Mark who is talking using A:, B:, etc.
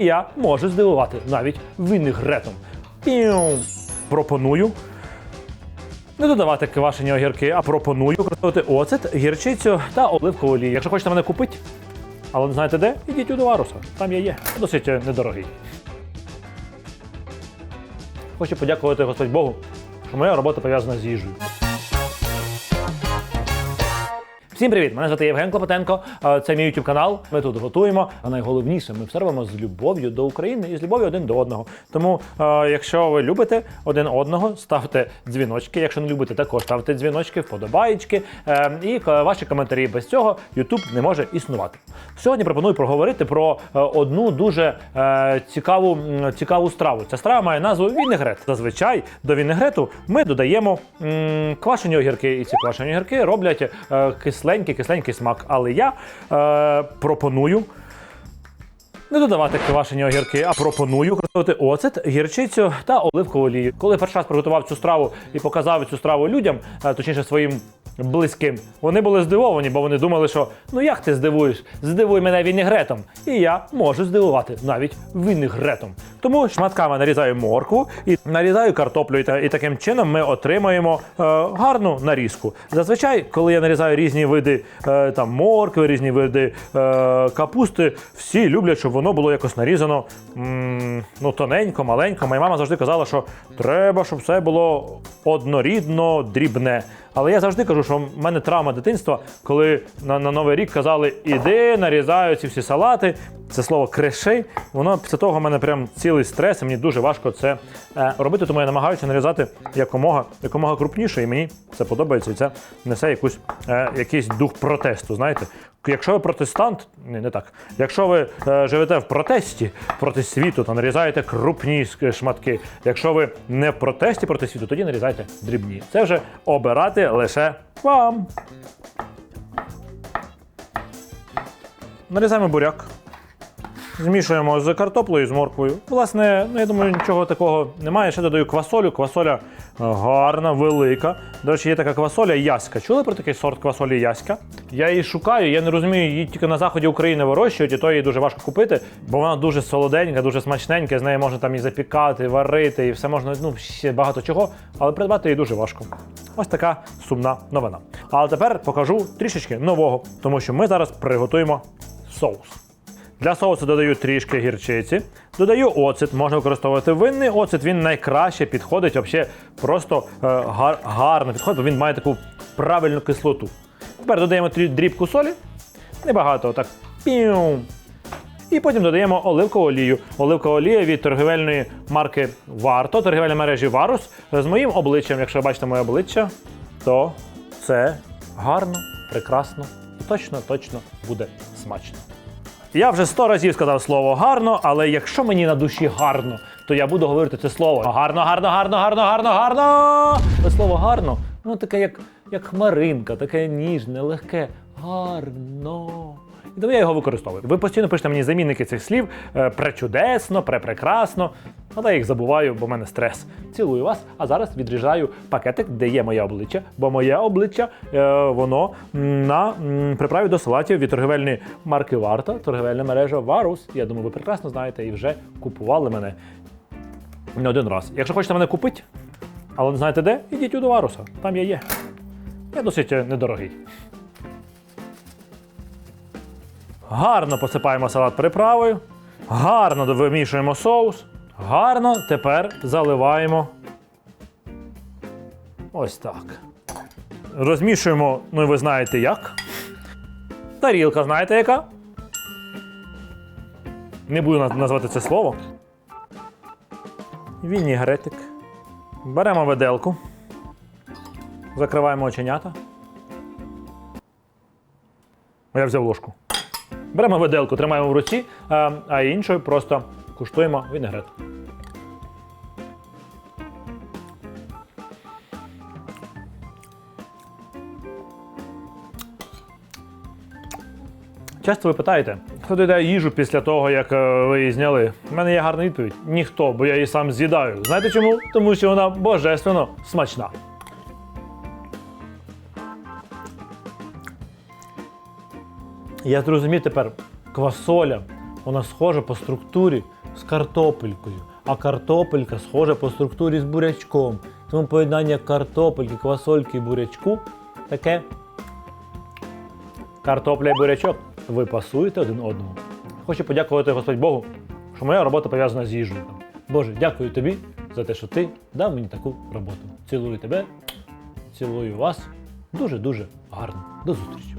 A: Я можу здивувати навіть вінегретом. Піум. Пропоную не додавати квашені огірки, а пропоную використовувати оцет, гірчицю та оливкову олію. Якщо хочете мене купити, але не знаєте де, ідіть у Доваруса. Там я є. Досить е, недорогий. Хочу подякувати Господь Богу, що моя робота пов'язана з їжею. Всім привіт! Мене звати Євген Клопотенко. Це мій YouTube канал. Ми тут готуємо. А найголовніше, ми все робимо з любов'ю до України і з любов'ю один до одного. Тому, якщо ви любите один одного, ставте дзвіночки. Якщо не любите, також ставте дзвіночки, вподобаєчки. Е, І е, ваші коментарі без цього YouTube не може існувати. Сьогодні пропоную проговорити про е, одну дуже цікаву, цікаву страву. Ця страва має назву вінегрет. Зазвичай до вінегрету ми додаємо квашені огірки, і ці квашені огірки роблять е, кисленький, кисленький смак. Але я е, пропоную. Не додавати квашені огірки, а пропоную використовувати оцет, гірчицю та оливкову олію. Коли перший раз приготував цю страву і показав цю страву людям, а, точніше своїм близьким, вони були здивовані, бо вони думали, що ну як ти здивуєш? Здивуй мене вінегретом. І я можу здивувати навіть вінегретом. Тому шматками нарізаю моркву і нарізаю картоплю. І, та- і таким чином ми отримаємо е, гарну нарізку. Зазвичай, коли я нарізаю різні види е, там моркви, різні види е, капусти, всі люблять, щоб воно було якось нарізано ну, тоненько, маленько. Моя мама завжди казала, що треба, щоб все було однорідно, дрібне. Але я завжди кажу, що в мене травма дитинства, коли на, на Новий рік казали, іди, нарізаю ці всі салати. Це слово креши. Воно після того в мене прям цілий стрес, і мені дуже важко це е, робити, тому я намагаюся нарізати якомога, якомога крупніше, і мені це подобається, і це несе якусь, е, якийсь дух протесту. Знаєте, якщо ви протестант, ні, не так. Якщо ви е, живете в протесті проти світу, то нарізаєте крупні шматки. Якщо ви не в протесті проти світу, тоді нарізайте дрібні. Це вже обирати лише вам. Нарізаємо буряк. Змішуємо з картоплею, з морквою. Власне, ну я думаю, нічого такого немає. Ще додаю квасолю. Квасоля е, гарна, велика. До речі, є така квасоля яська. Чули про такий сорт квасолі яська? Я її шукаю, я не розумію, її тільки на заході України вирощують, і то її дуже важко купити, бо вона дуже солоденька, дуже смачненька. З нею можна там і запікати, варити, і все можна, ну ще багато чого, але придбати її дуже важко. Ось така сумна новина. Але тепер покажу трішечки нового, тому що ми зараз приготуємо соус. Для соусу додаю трішки гірчиці, додаю оцет, можна використовувати винний оцет, він найкраще підходить, взагалі просто е, гар, гарно підходить, бо він має таку правильну кислоту. Тепер додаємо дрібку солі, небагато, отак. Піум. І потім додаємо оливкову олію. Оливкова олія від торгівельної марки Варто, торгівельної мережі Варус. З моїм обличчям, якщо ви бачите моє обличчя, то це гарно, прекрасно і точно, точно буде смачно. Я вже сто разів сказав слово гарно, але якщо мені на душі гарно, то я буду говорити це слово. Гарно, гарно, гарно, гарно, гарно, гарно. Це слово гарно, воно таке, як, як хмаринка, таке ніжне, легке. Гарно. І тому я його використовую. Ви постійно пишете мені замінники цих слів е, пречудесно, препрекрасно. Але я їх забуваю, бо в мене стрес. Цілую вас, а зараз відріжаю пакетик, де є моє обличчя, бо моє обличчя е, воно на м, приправі до салатів від торгівельної марки Варта, торгівельна мережа Варус. Я думаю, ви прекрасно знаєте і вже купували мене не один раз. Якщо хочете мене купити, але не знаєте де, ідіть у до Варуса. Там я є. Я досить е, недорогий. Гарно посипаємо салат приправою. Гарно вимішуємо соус. Гарно тепер заливаємо. Ось так. Розмішуємо, ну і ви знаєте як. Тарілка, знаєте яка? Не буду назвати це слово. Вінігретик. Беремо виделку. Закриваємо оченята. Я взяв ложку. Беремо виделку, тримаємо в руці, а, іншою просто куштуємо вінегрет. Часто ви питаєте, хто доїдає їжу після того, як е, ви її зняли? У мене є гарна відповідь: ніхто, бо я її сам з'їдаю. Знаєте чому? Тому що вона божественно смачна. Я зрозумів тепер, квасоля, вона схожа по структурі з картопелькою, а картопелька схожа по структурі з бурячком. Тому поєднання картопельки, квасольки і бурячку таке картопля і бурячок. Ви пасуєте один одному. Хочу подякувати Господь Богу, що моя робота пов'язана з їжею. Боже, дякую тобі за те, що ти дав мені таку роботу. Цілую тебе, цілую вас. Дуже-дуже гарно. До зустрічі.